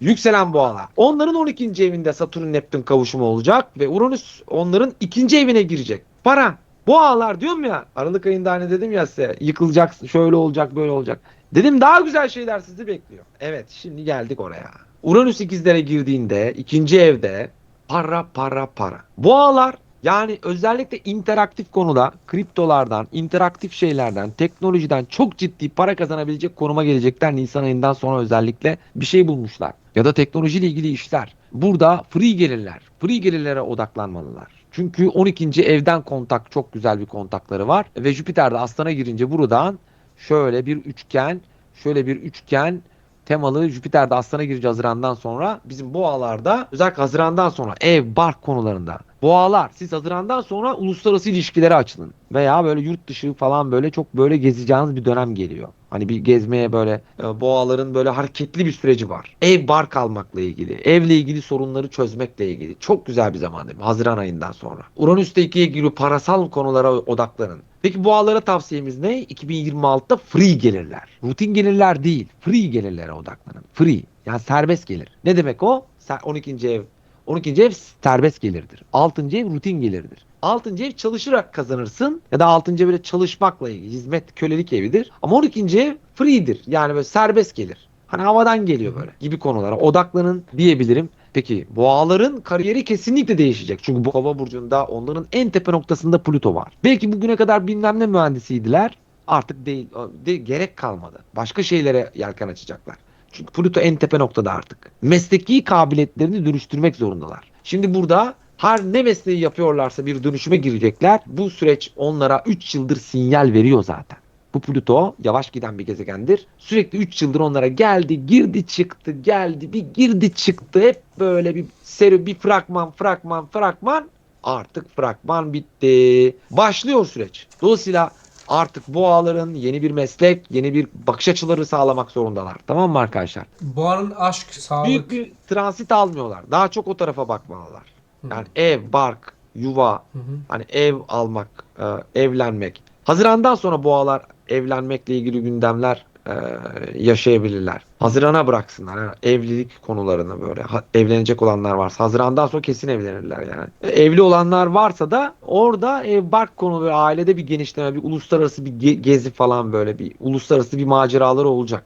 Yükselen boğalar. Onların 12. evinde Satürn Neptün kavuşumu olacak ve Uranüs onların ikinci evine girecek. Para. Boğalar diyorum ya Aralık ayında hani dedim ya size yıkılacak şöyle olacak böyle olacak. Dedim daha güzel şeyler sizi bekliyor. Evet şimdi geldik oraya. Uranüs ikizlere girdiğinde ikinci evde para para para. Boğalar yani özellikle interaktif konuda kriptolardan, interaktif şeylerden, teknolojiden çok ciddi para kazanabilecek konuma gelecekler Nisan ayından sonra özellikle bir şey bulmuşlar. Ya da teknolojiyle ilgili işler. Burada free gelirler. Free gelirlere odaklanmalılar. Çünkü 12. evden kontak çok güzel bir kontakları var. Ve Jüpiter de aslana girince buradan şöyle bir üçgen, şöyle bir üçgen temalı Jüpiter de aslana girince Haziran'dan sonra bizim boğalarda özellikle Haziran'dan sonra ev, bark konularında boğalar siz Haziran'dan sonra uluslararası ilişkilere açılın. Veya böyle yurt dışı falan böyle çok böyle gezeceğiniz bir dönem geliyor. Hani bir gezmeye böyle e, boğaların böyle hareketli bir süreci var. Ev bark almakla ilgili, evle ilgili sorunları çözmekle ilgili. Çok güzel bir zaman değil mi? Haziran ayından sonra. Uranüs'te ikiye giriyor parasal konulara odaklanın. Peki boğalara tavsiyemiz ne? 2026'da free gelirler. Rutin gelirler değil. Free gelirlere odaklanın. Free. Yani serbest gelir. Ne demek o? Ser- 12. ev 12. ev serbest gelirdir. 6. ev rutin gelirdir. 6. ev çalışarak kazanırsın ya da 6. ev böyle çalışmakla ilgili hizmet kölelik evidir. Ama 12. ev free'dir. Yani böyle serbest gelir. Hani havadan geliyor böyle gibi konulara odaklanın diyebilirim. Peki boğaların kariyeri kesinlikle değişecek. Çünkü bu hava burcunda onların en tepe noktasında Plüto var. Belki bugüne kadar bilmem ne mühendisiydiler. Artık değil, de, gerek kalmadı. Başka şeylere yelken açacaklar. Çünkü Plüto en tepe noktada artık. Mesleki kabiliyetlerini dönüştürmek zorundalar. Şimdi burada her ne mesleği yapıyorlarsa bir dönüşüme girecekler. Bu süreç onlara 3 yıldır sinyal veriyor zaten. Bu Plüto yavaş giden bir gezegendir. Sürekli 3 yıldır onlara geldi, girdi, çıktı, geldi, bir girdi, çıktı. Hep böyle bir seri, bir fragman, fragman, fragman. Artık fragman bitti. Başlıyor süreç. Dolayısıyla artık boğaların yeni bir meslek, yeni bir bakış açıları sağlamak zorundalar. Tamam mı arkadaşlar? Boğanın aşk, sağlık. Büyük bir transit almıyorlar. Daha çok o tarafa bakmalılar. Yani ev, bark, yuva, Hı hı. hani ev almak, e, evlenmek. Hazirandan sonra boğalar evlenmekle ilgili gündemler e, yaşayabilirler. Hazirana bıraksınlar. Yani evlilik konularını böyle. Ha- evlenecek olanlar varsa Hazirandan sonra kesin evlenirler yani. E, Evli olanlar varsa da orada ev bark konu ve ailede bir genişleme, bir uluslararası bir ge- gezi falan böyle bir uluslararası bir maceraları olacak.